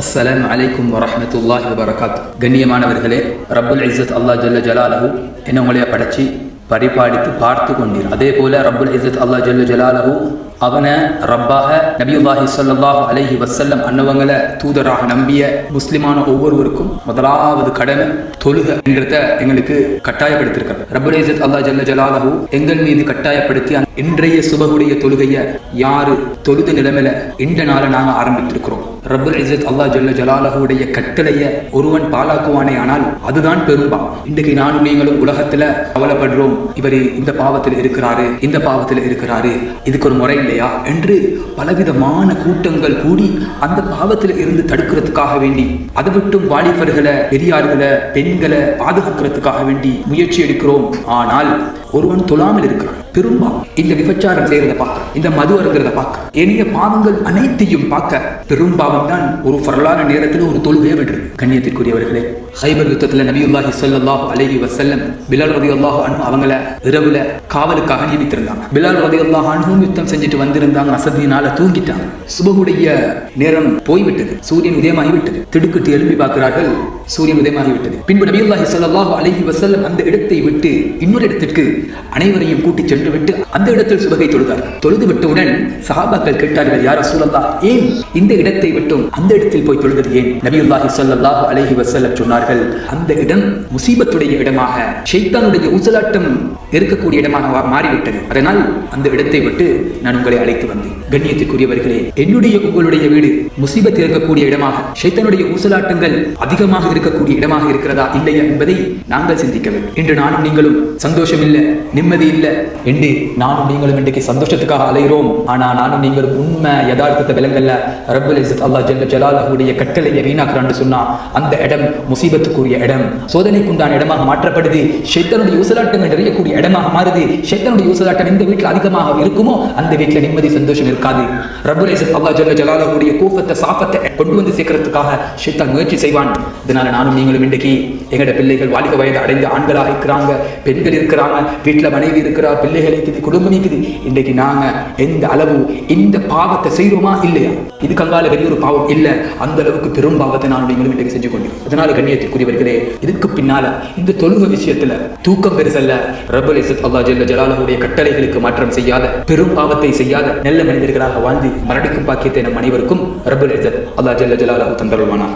அஸ்ஸலாம் அலைக்கும் வரமத்துல்லாஹி வபரகாத் கண்ணியமானவர்களே ரப்புல் இசத் அல்லாஹ் ஜல்ல ஜலாலஹு என்ன உங்களைய படைச்சி பரிபாடித்து பார்த்து கொண்டீர். அதே போல ரப்புல் இசத் அல்லாஹ் ஜல்ல ஜலாலஹு அவனை ரப்பாக நபியுல்லாஹி சொல்லல்லாஹு அலஹி வசல்லம் அன்னவங்களை தூதராக நம்பிய முஸ்லிமான ஒவ்வொருவருக்கும் முதலாவது கடமை தொழுக என்கிறத எங்களுக்கு கட்டாயப்படுத்தியிருக்கிறார் ரபுல் இசத் அல்லாஹ் ஜல்ல ஜலாலஹு எங்கள் மீது கட்டாயப்படுத்தி அந்த இன்றைய சுபகுடைய தொழுகையை யாரு தொழுத நிலைமையில இந்த நாளை நாங்க ஆரம்பித்திருக்கிறோம். ரபுல் இசத் அல்லா ஜல்ல ஜலாலஹுடைய கட்டளைய ஒருவன் பாலாக்குவானே ஆனால் அதுதான் பெரும்பா இன்றைக்கு நானும் நீங்களும் உலகத்துல கவலைப்படுறோம். இவர் இந்த பாவத்தில் இருக்கிறாரு இந்த பாவத்தில் இருக்கிறாரு இதுக்கு ஒரு முறை இல்லையா என்று பலவிதமான கூட்டங்கள் கூடி அந்த பாவத்தில் இருந்து தடுக்கிறதுக்காக வேண்டி அதை விட்டும் வாலிபர்களை பெரியார்களை பெண்களை பாதுகாக்கிறதுக்காக வேண்டி முயற்சி எடுக்கிறோம். ஆனால் ஒருவன் தொழாமல் இருக்கிறான். திரும்பா இந்த விபச்சாரம் செய்யறத பார்க்க இந்த மது அருங்கிறத பார்க்க எளிய பாவங்கள் அனைத்தையும் பார்க்க பெரும்பாவம் தான் ஒரு வரலாறு நேரத்தில் ஒரு தொழுகையை விடுறது. கண்ணியத்திற்குரியவர்களே ஹைபர் யுத்தத்துல நபியுல்லாஹி சொல்லாஹு அலஹி வசல்லம் பிலால் ரலியல்லாஹு அன்ஹு அவங்கள இரவுல காவலுக்காக நியமித்திருந்தாங்க பிலால் ரலியல்லாஹு அன்ஹும் யுத்தம் செஞ்சுட்டு வந்திருந்தாங்க அசதியினால தூங்கிட்டாங்க. சுபகுடைய நேரம் போய்விட்டது. சூரியன் உதயமாகிவிட்டது. திடுக்கிட்டு எழுப்பி பார்க்கிறார்கள் சூரியன் உதயமாகிவிட்டது. பின்பு நபியுல்லாஹி சொல்லாஹு அலஹி வசல்லம் அந்த இடத்தை விட்டு இன்னொரு இடத்திற்கு அனைவரையும் கூட்டிச் சென்று விட்டு அந்த இடத்தில் சுபகை தொழுதார்கள். தொழுது விட்டவுடன் சஹாபாக்கள் கேட்டார்கள் யார் சூழல்லா ஏன் இந்த இடத்தை விட்டும் அந்த இடத்தில் போய் தொழுதது ஏன்? நபியுல்லாஹி சொல்லாஹு அலஹி வசல்லம் சொன்னார்கள் அந்த இடம் முசீபத்துடைய இடமாக ஷெய்தானுடைய ஊசலாட்டம் இருக்கக்கூடிய இடமாக வா- மாறிவிட்டது. அதனால் அந்த இடத்தை விட்டு நான் உங்களை அழைத்து வந்தேன். கண்ணியத்துக்குரியவர்களே என்னுடைய உங்களுடைய வீடு முசீபத் இருக்கக்கூடிய இடமாக சைத்தனுடைய ஊசலாட்டங்கள் அதிகமாக இருக்கக்கூடிய இடமாக இருக்கிறதா இல்லையா என்பதை நாங்கள் சிந்திக்க வேண்டும். இன்று நானும் நீங்களும் சந்தோஷம் இல்லை நிம்மதி இல்ல என்று நானும் நீங்களும் இன்றைக்கு சந்தோஷத்துக்காக அலைகிறோம். ஆனா நானும் நீங்களும் உண்மை யதார்த்தத்தை விலங்கல்ல. ரபுல் இஸ்ஸத் அல்லாஹ் ஜல்ல ஜலாலுடைய கட்டளையை வீணாக்குறான்னு சொன்னா அந்த இடம் முசீபத்துக்குரிய இடம். சோதனைக்குண்டான இடமாக மாற்றப்படுது. சைத்தனுடைய ஊசலாட்டங்கள் நிறையக்கூடிய இடமாக மாறுது. சைத்தனுடைய ஊசலாட்டம் எந்த வீட்டில் அதிகமாக இருக்குமோ அந்த வீட்டில் நிம்மதி சந்தோஷம் இருக்காது. ரப்புல் இஸ்ஸத் அல்லாஹ் ஜல்ல ஜலாலுடைய கூப்பத்தை சாப்பத்தை கொண்டு வந்து சேர்க்கறதுக்காக ஷைத்தான் முயற்சி செய்வான். இதனால நானும் நீங்களும் இன்றைக்கு எங்களோட பிள்ளைகள் வாலிப வயது அடைந்து ஆண்களாக இருக்கிறாங்க பெண்கள் இருக்கிறாங்க வீட்டில் மனைவி இருக்கிறா பிள்ளைகள் இருக்குது குடும்பம் இருக்குது. இன்றைக்கு நாங்கள் எந்த அளவு இந்த பாவத்தை செய்வோமா இல்லையா? இது கங்கால பெரிய ஒரு பாவம் இல்லை. அந்த அளவுக்கு பெரும் பாவத்தை நானும் நீங்களும் இன்றைக்கு செஞ்சு கொண்டு. அதனால கண்ணியத்திற்குரியவர்களே இதுக்கு பின்னால இந்த தொழுக விஷயத்துல தூக்கம் பெருசல்ல. ரப்பல் இஸ்ஸத் அல்லாஹ் ஜல்ல ஜலாலுடைய கட்டளைகளுக்கு மாற்றம் செய்யாத பெரும் பாவத்தை செய்யாத நல்ல மனிதர்களாக வாழ்ந்து மரணிக்கும் பாக்கியத்தை நம் அனைவருக்கும் ரபுல் இஸ்ஸத். அல்லாஹ் ஜல்ல ஜலாலுஹு தந்தருள்வானா